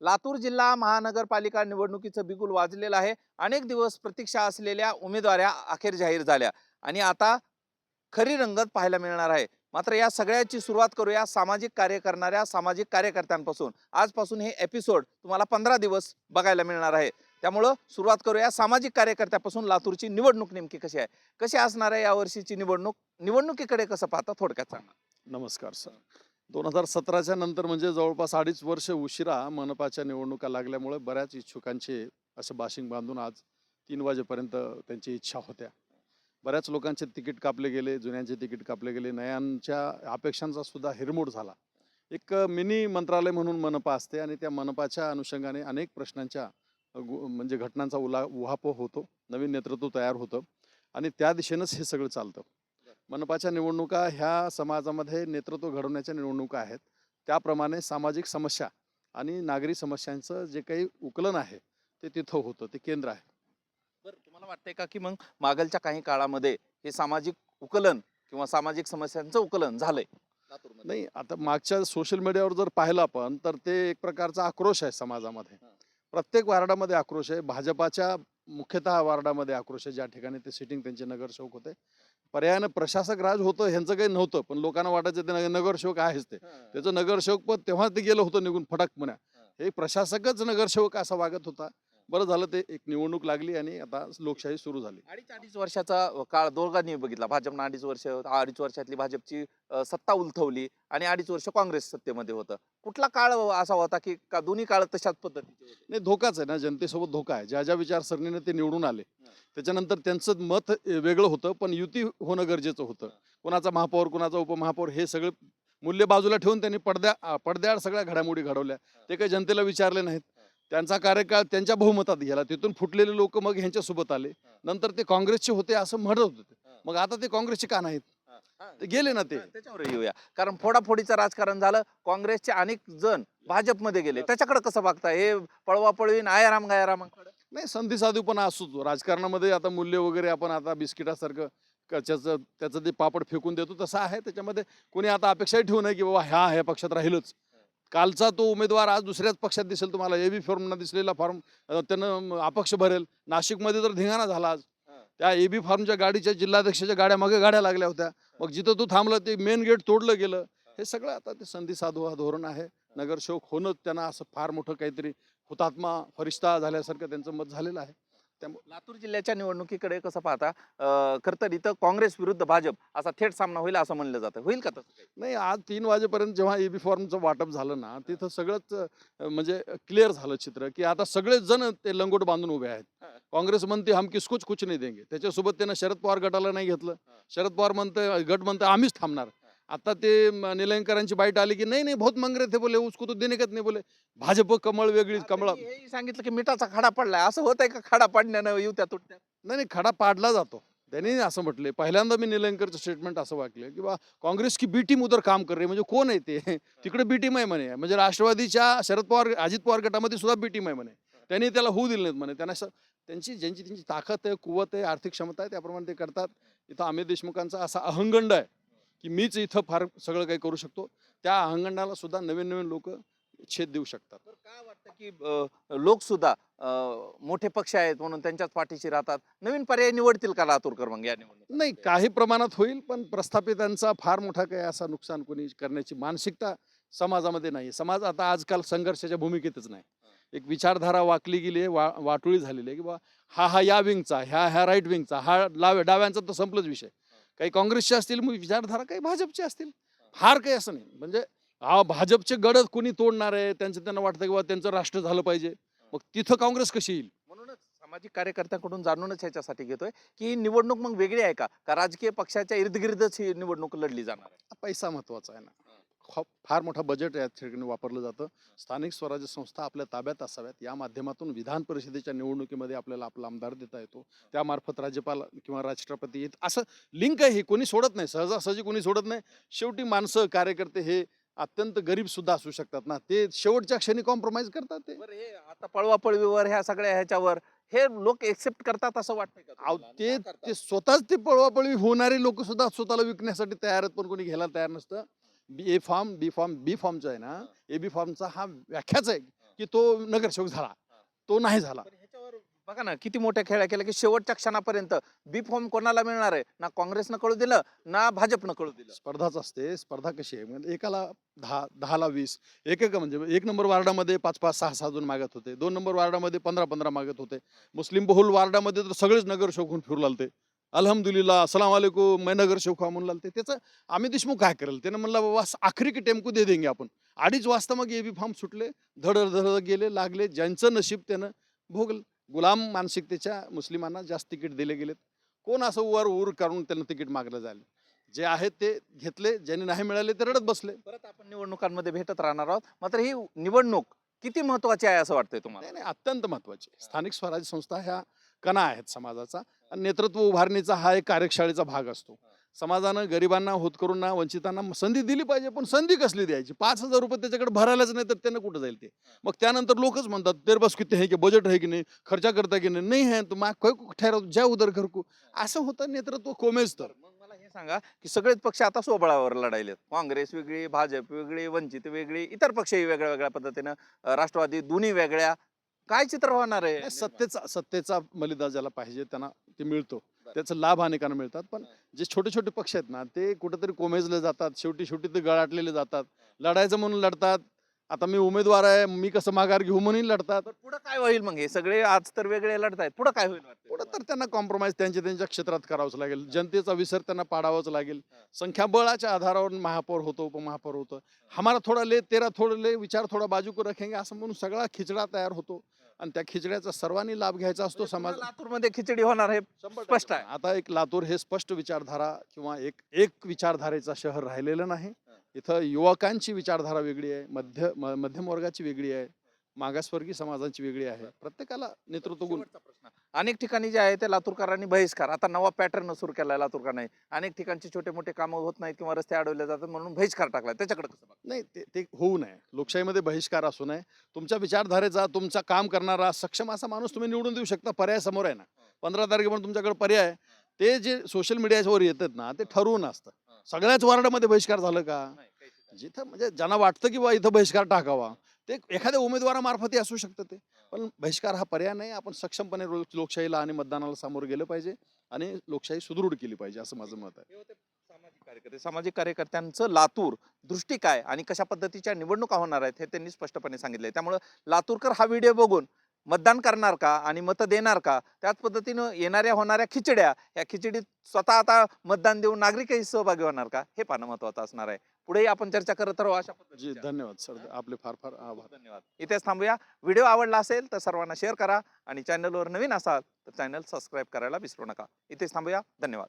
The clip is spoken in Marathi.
लातूर जिल्हा महानगरपालिका निवडणुकीचं बिगुल वाजलेलं आहे. अनेक दिवस प्रतीक्षा असलेल्या उमेदवाऱ्या अखेर जाहीर झाल्या. आणि आता खरी रंगत पाहायला मिळणार आहे. मात्र या सगळ्याची सुरुवात करूया सामाजिक कार्य करणाऱ्या सामाजिक कार्यकर्त्यांपासून. आजपासून हे एपिसोड तुम्हाला पंधरा दिवस बघायला मिळणार आहे. त्यामुळं सुरुवात करूया सामाजिक कार्यकर्त्यापासून. लातूरची निवडणूक नेमकी कशी आहे? कशी असणार आहे यावर्षीची निवडणूक? निवडणुकीकडे कसं पाहता? थोडक्यात सांगा. नमस्कार सर. दोन हजार सतराच्या नंतर म्हणजे जवळपास अडीच वर्ष उशिरा मनपाच्या निवडणुका लागल्यामुळे बऱ्याच इच्छुकांचे असं बाशिंग बांधून आज तीन वाजेपर्यंत त्यांची इच्छा होत्या. बऱ्याच लोकांचे तिकीट कापले गेले जुन्यांचे तिकीट कापले गेले नयांच्या अपेक्षांचा सुद्धा हिरमोड झाला. एक मिनी मंत्रालय म्हणून मनपा असते आणि त्या मनपाच्या अनुषंगाने अनेक प्रश्नांच्या गु- म्हणजे घटनांचा उला उहापोह होतो. नवीन नेतृत्व तयार होतं आणि त्या दिशेनंच हे सगळं चालतं. मनपाच्या निवडणुका ह्या समाजामध्ये नेतृत्व घडवण्याच्या निवडणुका आहेत. त्याप्रमाणे सामाजिक समस्या आणि नागरी समस्यांचं जे काही उकलन आहे ते तिथं होतं ते केंद्र आहे. बरं तुम्हाला वाटतंय का की मग मागलच्या काही काळामध्ये हे सामाजिक उकलन किंवा सामाजिक समस्यांचं उकलन झालंय? नाही आता मागच्या सोशल मीडियावर जर पाहिलं आपण तर ते एक प्रकारचा आक्रोश आहे समाजामध्ये. प्रत्येक वार्डामध्ये आक्रोश आहे. भाजपाच्या मुख्यतः वार्डामध्ये आक्रोश आहे. ज्या ठिकाणी ते सिटिंग त्यांचे नगरसेवक होते. पर्यायानं प्रशासक राज होतं ह्यांचं काही नव्हतं पण लोकांना वाटायचं ते नग- नगरसेवक आहेच ते. त्याचं नगरसेवक पद तेव्हा ते गेलं होतं निघून फटाक म्हणा हे प्रशासकच नगरसेवक असा वागत होता. बरं झालं ते एक निवडणूक लागली आणि आता लोकशाही सुरू झाली. अडीच अडीच वर्षाचा काळ दोघांनी बघितला. भाजपनं अडीच वर्ष अडीच वर्षातली भाजपची अं, सत्ता उलथवली आणि अडीच वर्ष काँग्रेस सत्तेमध्ये होतं. कुठला काळ असा होता की का दोन्ही काळ तशाच पद्धतीचे होते? नाही धोकाच आहे ना. जनतेसोबत धोका आहे. ज्या ज्या विचारसरणीने ते निवडून आले हा. त्याच्यानंतर त्यांचं मत वेगळं होतं पण युती होणं गरजेचं होतं. हा. कोणाचा महापौर कोणाचा उपमहापौर हे सगळे मूल्य बाजूला ठेवून त्यांनी पडद्या आ, पडद्याआड सगळ्या घडामोडी घडवल्या. ते काही जनतेला विचारले नाहीत. त्यांचा कार्यकाळ त्यांच्या बहुमतात गेला. तिथून फुटलेले लोक मग ह्यांच्यासोबत आले. नंतर ते काँग्रेसचे होते असं म्हणत होते मग आता ते काँग्रेसचे का नाहीत? ते गेले ना ते. त्याच्यावर येऊया. कारण फोडाफोडीचं राजकारण झालं काँग्रेसचे अनेक जण भाजपमध्ये गेले. त्याच्याकडे कसं बघता हे पळवा पळवीन आयाराम गायाराम नाही संधी साधूपणा असतो राजकारणामध्ये आता मूल्य वगैरे आपण आता बिस्किटासारखं त्याचं त्याचं ते पापड फेकून देतो तसं आहे. त्याच्यामध्ये कोणी आता अपेक्षाही ठेवू नये की बाबा ह्या ह्या पक्षात राहीलच. कालचा तो उमेदवार आज दुसऱ्याच पक्षात दिसेल तुम्हाला. एबी फॉर्मना दिसलेला फॉर्म त्यानं अपक्ष भरेल. नाशिकमध्ये तर धिंगाणा झाला आज. त्या एबी फार्मच्या गाडीच्या जिल्हाध्यक्षाच्या गाड्या मागे गाड्या लागल्या होत्या. मग जिथं तू थांबलं ते मेन गेट तोडलं गेलं. हे सगळं आता ते संधी साधू हा धोरण आहे. नगरसेवक होणं त्यांना असं फार मोठं काहीतरी हुतात्मा फरिश्ता झाल्यासारखं त्यांचं मत झालेलं आहे. लातूर जिल्ह्याच्या निवडणुकीकडे कसं पाहता खरं तर इथं काँग्रेस विरुद्ध भाजप असा थेट सामना होईल असं म्हणलं जातं. होईल का तसं? नाही आज तीन वाजेपर्यंत जेव्हा एबी फॉर्मचं वाटप झालं ना तिथं सगळंच म्हणजे क्लिअर झालं चित्र की आता सगळेच जण ते लंगोट बांधून उभे आहेत. काँग्रेस म्हणते हम किसकोच कुछ नाही देंगे. त्याच्यासोबत त्यानं शरद पवार गटाला नाही घेतलं. शरद पवार म्हणते गट म्हणते आम्हीच थांबणार. आता ते म, निलंगेकरांची बाईट आली की नाही नाही बहुत मंग रहे थे बोले उसको तो देने का नहीं बोले. भाजप कमळ वेगळी कमळ सांगितलं की मिठाचा खडा पडलाय. असं होत आहे का खडा पडण्यानं युत्या तुटत्या नाही नाही खडा पाडला जातो. त्यांनी असं म्हटले पहिल्यांदा मी निलंगेकरचं स्टेटमेंट असं वाटलं की बा काँग्रेस की बी टीम उदर काम कर रही. म्हणजे कोण आहे ते? तिकडे बी टीम आहे म्हणे. म्हणजे राष्ट्रवादीच्या शरद पवार अजित पवार गटामध्ये सुद्धा बी टीम आहे म्हणे. त्यांनी त्याला होऊ दिले नाहीत म्हणे. त्यांना त्यांची ज्यांची त्यांची ताकद आहे कुवत आहे आर्थिक क्षमता आहे त्याप्रमाणे ते करतात. इथं अमित देशमुखांचा असा अहंगंड आहे. की मीच इथं फार सगळं काही करू शकतो. त्या अहंगंडाला सुद्धा नवीन नवीन लोक छेद देऊ शकतात. तर काय वाटतं की लोक सुद्धा मोठे पक्ष आहेत म्हणून त्यांच्याच पाठीशी राहतात. नवीन पर्याय निवडतील का लातूरकर मग या निवडणुकीत? नाही काही प्रमाणात होईल पण प्रस्थापितांचा फार मोठा काही असा नुकसान कोणी करण्याची मानसिकता समाजामध्ये नाही समाज आता आजकाल संघर्षाच्या भूमिकेतच नाही. एक विचारधारा वाकली गेली आहे वा वाटोळी झालेली आहे की बा हा हा या विंगचा ह्या ह्या राईट विंगचा हा लाव डाव्यांचा तर संपलंच विषय. काही काँग्रेसचे असतील मग विचारधारा काही भाजपचे असतील. फार काही असं नाही. म्हणजे हा भाजपचे गडद कोणी तोडणार आहे त्यांचं त्यांना वाटतं की बा त्यांचं राष्ट्र झालं पाहिजे. मग तिथं काँग्रेस कशी येईल? म्हणूनच सामाजिक कार्यकर्त्यांकडून जाणूनच ह्याच्यासाठी घेतोय की निवडणूक मग वेगळी आहे का? का राजकीय पक्षाच्या इर्दगिर्दच ही निवडणूक लढली जाणार आहे? पैसा महत्त्वाचा आहे ना. ख- फार मोठा बजेट या ठिकाणी वापरलं जातं. स्थानिक स्वराज्य संस्था आपल्या ताब्यात असाव्यात. या माध्यमातून विधान परिषदेच्या निवडणुकीमध्ये आपल्याला आपला आमदार देता येतो. त्यामार्फत राज्यपाल किंवा राष्ट्रपती येत असं लिंक आहे ही. कोणी सोडत नाही. सहजासहजी कोणी सोडत नाही. शेवटी माणसं कार्यकर्ते हे अत्यंत गरीब सुद्धा असू शकतात ना. ते शेवटच्या क्षणी कॉम्प्रोमाइज करतात ते. बरं हे आता पळवा पळवीवर ह्या सगळ्या ह्याच्यावर हे लोक एक्सेप्ट करतात असं वाटतंय का अहो, तुम्हाला? ते? ते स्वतःच ते पळवापळवी होणारे लोक सुद्धा स्वतःला विकण्यासाठी तयार आहेत पण कोणी घ्यायला तयार नसतं. बी ए फॉर्म बी फॉर्म बी फॉर्मचा आहे ना ए बी फॉर्मचा हा व्याख्याच आहे की तो नगरसेवक झाला. तो नाही झाला. पण ह्याच्यावर बघा ना किती मोठ्या खेळ्या केल्या की शेवटच्या क्षणापर्यंत बी फॉर्म कोणाला मिळणार आहे? ना काँग्रेसनं कळू दिलं ना भाजपनं कळू दिलं. स्पर्धाच असते स्पर्धा कशी आहे? म्हणजे एकाला दहा दहाला वीस एक एक म्हणजे एक नंबर वार्डामध्ये पाच पाच सहा सहा जण मागत होते. दोन नंबर वार्डामध्ये पंधरा पंधरा मागत होते. मुस्लिम बहुल वार्डामध्ये तर सगळेच नगरसेवक होऊन फिरू लागते अल्हम्दुलिल्लाह अस्सलाम वालेकुम मैं नगरसेवक हा म्हणून लागते त्याचं आम्ही देशमुख काय करेल? त्यानं म्हणलं बाबा आखरी की टेमकू दे देंगे आपण. अडीच वाजता मग ए बी फॉर्म सुटले धड धड गेले लागले. ज्यांचं नशीब त्यानं भोगल. गुलाम मानसिकतेच्या मुस्लिमांना जास्त तिकीट दिले गेलेत. कोण असं वर उर करून त्यांना तिकीट मागलं जाईल? जे आहेत ते घेतले. ज्यांनी नाही मिळाले ते रडत बसले. परत आपण निवडणुकांमध्ये भेटत राहणार आहोत. मात्र ही निवडणूक किती महत्वाची आहे असं वाटतंय तुम्हाला? नाही नाही अत्यंत महत्त्वाचे. स्थानिक स्वराज्य संस्था ह्या कणा आहेत समाजाचा. नेतृत्व उभारणीचा हा एक कार्यशाळेचा भाग असतो. समाजानं गरिबांना होतकरूंना वंचितांना संधी दिली पाहिजे पण संधी कसली द्यायची? पाच हजार रुपये त्याच्याकडे भरायलाच नाही तर त्यांना कुठं जाईल ते? मग त्यानंतर लोकच म्हणतात तेरे बस किती आहे की बजेट आहे की नाही? खर्चा करता की नाही? नाही आहे तर मग काय ठरव ज्या उदर घरकू. असं होतं नेतृत्व कोमेज तर. मला हे सांगा की सगळेच पक्ष आता सोबळावर लढायलेत. काँग्रेस वेगळी भाजप वेगळी वंचित वेगळी इतर पक्षही वेगळ्या वेगळ्या पद्धतीनं राष्ट्रवादी दोन्ही वेगळ्या काय चित्र होणार आहे? सत्तेचा सत्तेचा मलिदा ज्याला पाहिजे त्यांना ते मिळतो. त्याचा लाभ अनेकांना मिळतात. पण जे छोटे छोटे पक्ष आहेत ना ते कुठेतरी कोमेजले जातात. शेवटी शेवटी ते गळाटलेले जातात. लढायचं म्हणून लढतात. आता मी उमेदवार आहे मी कसं माघार घेऊ म्हणून लढतात. पण पुढं काय होईल मग हे? सगळे आज तर वेगळे लढतायत. पुढं काय होईल पुढं तर? त्यांना कॉम्प्रोमाइज त्यांच्या त्यांच्या क्षेत्रात करावंच लागेल. जनतेचा विसर त्यांना पाडावाच लागेल. संख्याबळाच्या आधारावर महापौर होतो उपमहापौर होतं. हमारा थोडा ले तेरा थोडं ले विचार थोडा बाजू को रखेंगे असं म्हणून सगळा खिचडा तयार होतो. आणि त्या खिचड्याचा सर्वांनी लाभ घ्यायचा असतो म्हणजे समाज लातूरमध्ये खिचडी होणार आहे स्पष्ट आहे. आता एक लातूर हे स्पष्ट विचारधारा किंवा एक एक विचारधारेचा शहर राहिलेलं नाही. इथं युवकांची विचारधारा वेगळी आहे मध्य म- मध्यम वर्गाची वेगळी आहे मागासवर्गीय समाजाची वेगळी आहे. प्रत्येकाला नेतृत्व गुण प्रश्न. अनेक ठिकाणी जे आहे ते लातूरकरांनी बहिष्कार. आता नवा पॅटर्न सुरू केलाय लातूरकरांनी अनेक ठिकाणची छोटे मोठे कामं होत नाहीत किंवा रस्ते अडवले जातात म्हणून बहिष्कार टाकलाय. त्याच्याकडे कसं? नाही ते ते होऊ नये. लोकशाहीमध्ये बहिष्कार असू नये. तुमच्या विचारधारेचा तुमचा काम करणारा सक्षम असा माणूस तुम्ही निवडून देऊ शकता. पर्याय समोर आहे ना. पंधरा तारखेपर्यंत तुमच्याकडे पर्याय आहे. ते जे सोशल मीडियावर येतात ना ते ठरवून असतं. सगळ्याच वार्डामध्ये बहिष्कार झालं का. जिथं म्हणजे ज्यांना वाटतं की बा इथं बहिष्कार टाकावा ते एखाद्या उमेदवारामार्फतही असू शकतं ते. पण बहिष्कार हा पर्याय नाही आपण सक्षमपणे लोकशाहीला आणि मतदानाला सामोरं गेलं पाहिजे आणि लोकशाही सुदृढ केली पाहिजे असं माझं मत आहे. सामाजिक कार्यकर्ते. सामाजिक कार्यकर्त्यांचं लातूर दृष्टी काय आणि कशा पद्धतीच्या निवडणुका होणार आहेत हे त्यांनी स्पष्टपणे सांगितलंय. त्यामुळे लातूरकर हा व्हिडिओ बघून मतदान करणार का आणि मतं देणार का? त्याच पद्धतीनं येणाऱ्या होणाऱ्या खिचड्या या खिचडीत स्वतः आता मतदान देऊन नागरिकही सहभागी होणार का? हे पाहणं महत्वाचं असणार आहे. पुढेही आपण चर्चा करत राहू अशा जी पद्धतीच्या धन्यवाद सर. आपले फार फार आभार. धन्यवाद. इथेच थांबूया. व्हिडिओ आवडला असेल तर सर्वांना शेअर करा आणि चॅनलवर नवीन असाल तर चॅनल सबस्क्राईब करायला विसरू नका. इथेच थांबूया. धन्यवाद.